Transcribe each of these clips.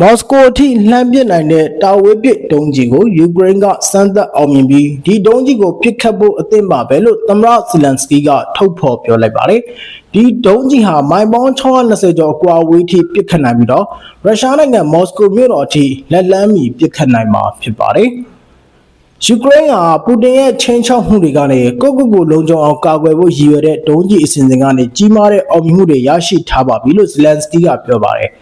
မော်စကိုအထိလှမ်းပစ်နိုင်တဲ့တာဝေးပစ်ဒုံးကြီးကိုယူကရိန်းကစမ်းသပ်အောင်မြင်ပြီးဒီဒုံးကြီးကိုပစ်ခတ်ဖို့အသင့်ပါပဲလို့သမ္မတဇီလန်စကီကထုတ်ဖော်ပြောလိုက်ပါတယ်။ဒီဒုံးကြီးဟာမိုင်ပေါင်း620ကျော်အကွာအဝေးထိပစ်ခတ်နိုင်ပြီးတော့ရုရှားနိုင်ငံမော်စကိုမြို့တော်အထိလက်လန်းမီပစ်ခတ်နိုင်မှာဖြစ်ပါတယ်။ယူကရိန်းကပူတင်ရဲ့ချင်းချောက်မှုတွေကနေကိုယ့်ကိုယ်ကိုလုံခြုံအောင်ကာကွယ်ဖို့ရည်ရွယ်တဲ့ဒုံးကျည်အစီအစဉ်ကနေကြီးမားတဲ့အောင်မြင်မှုတွေရရှိထားပါပြီလို့ဇလန်စကီကပြောပါတယ်။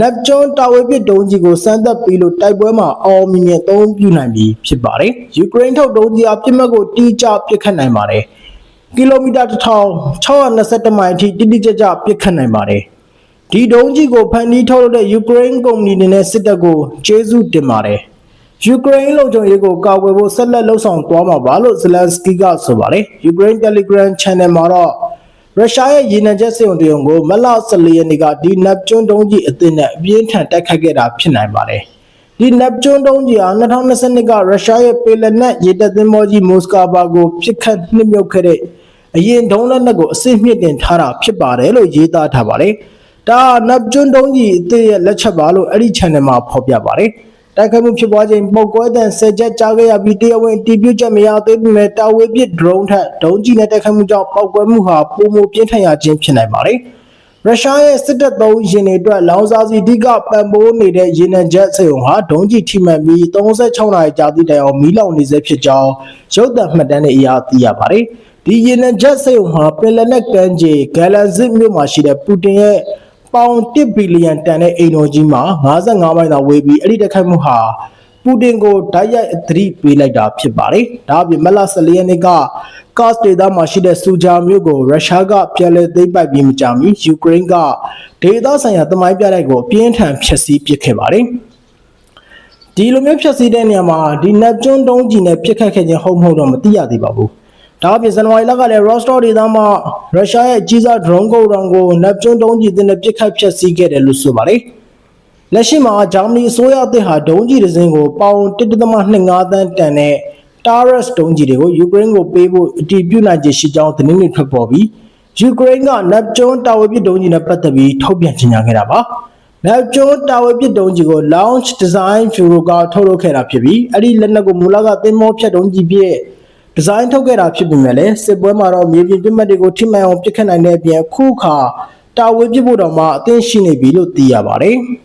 နက်ကျွန်းတာဝေပစ်ဒုံးကျည်ကိုစမ်းသပ်ပြီးလို့တိုက်ပွဲမှာအောင်မြင်မြင်အသုံးပြုနိုင်ပြီဖြစ်ပါတယ်။ယူကရိန်းထုတ်ဒုံးကျည်အပြစ်မှတ်ကိုတီးကျပစ်ခတ်နိုင်ပါတယ်။ကီလိုမီတာ1621မိုင်အထိတိတိကျကျပစ်ခတ်နိုင်ပါတယ်။ဒီဒုံးကျည်ကိုဖန်တီးထုတ်လုပ်တဲ့ယူကရိန်းကုမ္ပဏီတွေနဲ့စစ်တပ်ကိုကျေးဇူးတင်ပါတယ်။ယူကရိန်းလုံခြုံရေးကိုကာကွယ်ဖို့ဆက်လက်လှုပ်ဆောင်သွားမှာပါလို့ဇလန်စကီကဆိုပါတယ်။ယူကရိန်း Telegram Channel မှာတော့ ရုရှားရဲ့ရေနံချက်စက်ရုံတရုံကိုမလ14ရက်နေ့ကဒီနက်ကျွန်းတုံးကြီးအသစ်နဲ့အပြင်းထန်တိုက်ခတ်ခဲ့တာဖြစ်နိုင်ပါတယ်။ဒီနက်ကျွန်းတုံးကြီးဟာ2022ကရုရှားရဲ့ပေလနက်ရေတပ်သင်္ဘောကြီးမော်စကာဘာကိုပစ်ခတ်နှိမ့်မြုပ်ခဲ့တဲ့အရင်ဒုံးလက်နက်ကိုအစစ်မြင့်တင်ထားတာဖြစ်ပါတယ်လို့ရေးသားထားပါတယ်။ဒါနက်ကျွန်းတုံးကြီးအသစ်ရဲ့လက်ချက်ပါလို့အဲ့ဒီ channel မှာဖော်ပြပါတယ်။ တိုက်ခိုက်မှုဖြစ်ပွားချိန်ပုတ်ကွဲတဲ့ဆယ်ချက်ကြားခဲ့ရပြီးတရားဝင်တီးပြုတ်ချက်မရသေးပေမဲ့တာဝေးပစ် drone ထက်ဒုံးကြီးနဲ့တိုက်ခိုက်မှုကြောင့်ပောက်ကွဲမှုဟာပုံမပြင်းထန်ရခြင်းဖြစ်နိုင်ပါတယ်။ရုရှားရဲ့စစ်တပ်သုံးရင်တွေအတွက်လောင်စာစီအဓိကပံ့ပိုးနေတဲ့ရေနံချက်စေုံဟာဒုံးကြီးထိမှန်ပြီး36နာရီကြာသည့်တိုင်အောင်မီးလောင်နေစေဖြစ်ကြောင်းရုပ်သံမှတ်တမ်းတွေအရသိရပါတယ်။ဒီရေနံချက်စေုံဟာပင်လယ်နက်ကမ်းခြေဂယ်လန်စစ်မြို့မှာရှိတဲ့ပူတင်ရဲ့ ပေါင်1ဘီလီယံတန်တဲ့အိမ်တော်ကြီးမှာ55မိုင်သာဝေးပြီးအဲ့ဒီတက်ခိုက်မှုဟာပူတင်ကိုဓာတ်ရိုက်အသတိပေးလိုက်တာဖြစ်ပါတယ်။ဒါ့အပြင်မလ14ရက်နေ့ကကော့စ်ဒေသမှာရှိတဲ့စူဂျာမြို့ကိုရုရှားကပြန်လည်သိမ်းပိုက်ပြီးမကြာမီယူကရိန်းကဒေသဆိုင်ရာတမိုင်းပြတိုက်ကိုအပြင်းထန်ဖျက်ဆီးပစ်ခဲ့ပါတယ်။ဒီလိုမျိုးဖျက်ဆီးတဲ့နေရာမှာဒီနက်ကျွန်းတုံးကြီးနဲ့ပြစ်ခတ်ခဲ့ခြင်းဟုတ်မဟုတ်တော့မသိရသေးပါဘူး။ ဒါအပြင်ဇန်နဝါရီလကလည်း Rostov ဒေသမှာရုရှားရဲ့ကြီးစား drone ကုန်းတောင်ကိုနက်ကျွန်းတုံးကြီးနဲ့ပြစ်ခတ်ဖျက်ဆီးခဲ့တယ်လို့ဆိုပါတယ်။လက်ရှိမှာဂျာမနီအစိုးရအသစ်ဟာဒုံးကြီးတစ်စင်းကိုပေါင်1.25တန်းတန်တဲ့ Taurus ဒုံးကြီးတွေကိုယူကရိန်းကိုပေးဖို့အတည်ပြုနိုင်ခြေရှိကြောင်းသတင်းတွေထွက်ပေါ်ပြီးယူကရိန်းကနက်ကျွန်းတာဝေပစ်ဒုံးကြီးနဲ့ပတ်သက်ပြီးထုတ်ပြန်ကြေညာခဲ့တာပါ။နက်ကျွန်းတာဝေပစ်ဒုံးကြီးကို Launch Design Bureau ကထုတ်လုပ်ခဲ့တာဖြစ်ပြီးအဲ့ဒီလက်နက်ကိုမူလကသင်္ဘောဖြတ်ဒုံးကြီးပြည့် ဒီဇိုင်းထုတ်ခဲ့တာဖြစ်ပေမဲ့လည်းစစ်ပွဲမှာတော့မြေပြင်ပြစ်မှတ်တွေကိုထိမှန်အောင်ပစ်ခတ်နိုင်တဲ့အပြင်အခုခါတာဝေပစ်ဖို့တော့မှအသင့်ရှိနေပြီလို့သိရပါတယ်။